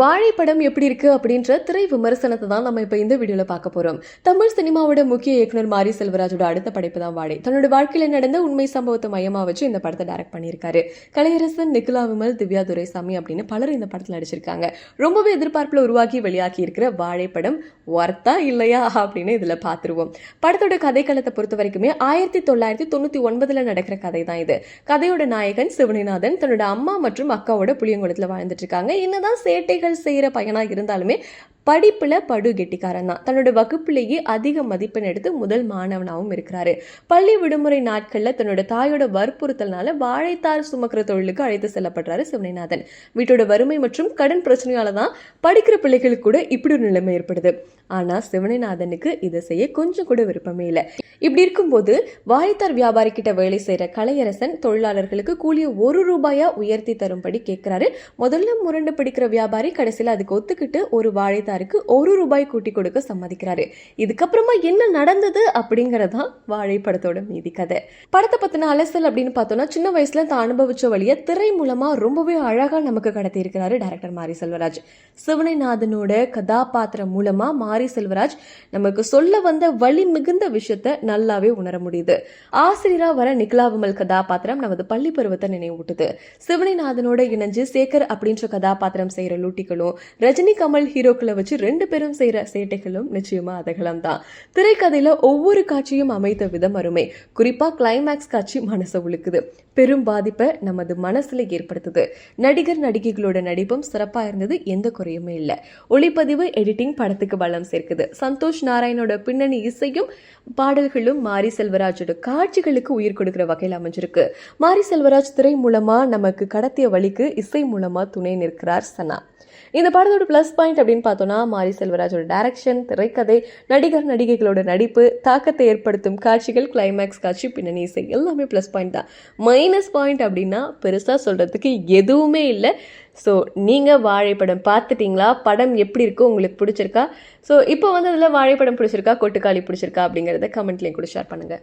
வாழைப்படம் எப்படி இருக்கு அப்படின்ற திரை விமர்சனத்தை தான் நம்ம இப்போ இந்த வீடியோல பார்க்க போறோம். தமிழ் சினிமாவோட முக்கிய இயக்குனர் மாரி செல்வராஜோட அடுத்த படைப்பு தான் வாழை. தன்னோட வாழ்க்கையில நடந்த உண்மை சம்பவத்தை மையமா வச்சு இந்த படத்தை டைரக்ட் பண்ணியிருக்காரு. கலையரசன் நிக்குலா விமல் திவ்யா துரைசாமி அப்படின்னு பலர் இந்த படத்தில் நடிச்சிருக்காங்க. ரொம்பவே எதிர்பார்ப்புல உருவாக்கி வெளியாக்கி இருக்கிற வாழைப்படம் ஒர்த்தா இல்லையா அப்படின்னு இதுல பார்த்துருவோம். படத்தோட கதைக்களத்தை பொறுத்த வரைக்குமே ஆயிரத்தி தொள்ளாயிரத்தி தொண்ணூத்தி ஒன்பதுல நடக்கிற கதை தான் இது. கதையோட நாயகன் சிவனிநாதன் தன்னோட அம்மா மற்றும் அக்காவோட புளியங்குளத்துல வாழ்ந்துட்டு இருக்காங்க. என்னதான் வேலைகள் செய்கிற பையனாக இருந்தாலுமே படிப்புல படு கெட்டிக்காரன் தான். தன்னோட வகுப்புலேயே அதிக மதிப்பெண் எடுத்து முதல் மாணவனாகவும் இருக்கிறாரு. பள்ளி விடுமுறை நாட்களில் தன்னோட தாயோட வற்புறுத்தல்னால வாழைத்தார் சுமக்கிற தொழிலுக்கு அழைத்து செல்லப்படுறாரு சிவனைநாதன். வீட்டோட வறுமை மற்றும் கடன் பிரச்சனையால தான் படிக்கிற பிள்ளைகளுக்கு கூட இப்படி ஒரு நிலைமை ஏற்படுது. ஆனா சிவனைநாதனுக்கு இதை செய்ய கொஞ்சம் கூட விருப்பமே இல்லை. இப்படி இருக்கும்போது வாழைத்தார் வியாபாரி கிட்ட வேலை செய்யற கலையரசன் தொழிலாளர்களுக்கு கூலிய ஒரு ரூபாயா உயர்த்தி தரும்படி கேட்கிறாரு. முதல்ல முரண்டு பிடிக்கிற வியாபாரி கடைசியில் அதுக்கு ஒத்துக்கிட்டு ஒரு வாழைத்தார் வாழைத்தாருக்கு ஒரு ரூபாய் கூட்டி கொடுக்க சம்மதிக்கிறாரு. இதுக்கப்புறமா என்ன நடந்தது அப்படிங்கறதான் வாழைப்படத்தோட மீதி கதை. படத்தை பத்தின அலசல் அப்படின்னு பார்த்தோம்னா சின்ன வயசுல தான் அனுபவிச்ச வழியை திரை மூலமா ரொம்பவே அழகா நமக்கு கடத்தி இருக்கிறாரு டேரக்டர் மாரி செல்வராஜ். சிவனைநாதனோட கதாபாத்திரம் மூலமா மாரி செல்வராஜ் நமக்கு சொல்ல வந்த வழி மிகுந்த விஷயத்த நல்லாவே உணர முடியுது. ஆசிரியரா வர நிக்லா விமல் கதாபாத்திரம் நமது பள்ளி பருவத்தை நினைவூட்டுது. சிவனைநாதனோட இணைஞ்சு சேகர் அப்படின்ற கதாபாத்திரம் செய்யற லூட்டிகளும் ரஜினி கமல் ஹீரோக்களை வச்சு ரெண்டு பேரும் செய்கிற சேட்டைகளும் நிச்சயமாக அதகலம் தான் திரைக்கதையில் ஒவ்வொரு காட்சியும் அமைத்த விதம் அருமை. குறிப்பாக கிளைமேக்ஸ் காட்சி மனசை உழுக்குது பெரும் பாதிப்பை நமது மனசில் ஏற்படுத்துது. நடிகர் நடிகைகளோட நடிப்பும் சிறப்பாக இருந்தது எந்த குறையுமே இல்லை. ஒளிப்பதிவு எடிட்டிங் படத்துக்கு பலம் சேர்க்குது. சந்தோஷ் நாராயணோட பின்னணி இசையும் பாடல்களும் மாரி செல்வராஜோட காட்சிகளுக்கு உயிர் கொடுக்குற வகையில் அமைஞ்சிருக்கு. மாரி செல்வராஜ் திரை மூலமாக நமக்கு கடத்திய வழிக்கு இசை மூலமாக துணை நிற்கிறார் சனா. இந்த படத்தோட ப்ளஸ் பாயிண்ட் அப்படின்னு பார்த்தோம்னா மாரி செல்வராஜோட டைரக்ஷன் திரைக்கதை நடிகர் நடிகைகளோட நடிப்பு தாக்கத்தை ஏற்படுத்தும் காட்சிகள் கிளைமேக்ஸ் காட்சி பின்னணி இசை எல்லாமே ப்ளஸ் பாயிண்ட் தான். மைனஸ் பாயிண்ட் அப்படின்னா பெருசாக சொல்கிறதுக்கு எதுவுமே இல்லை. ஸோ நீங்கள் வாழைப்படம் பார்த்துட்டீங்களா? படம் எப்படி இருக்கோ? உங்களுக்கு பிடிச்சிருக்கா? ஸோ இப்போ வந்து அதில் வாழைப்படம் பிடிச்சிருக்கா? கொட்டுக்காளி பிடிச்சிருக்கா? அப்படிங்கிறத கமெண்ட்லேயும் கூட ஷேர் பண்ணுங்கள்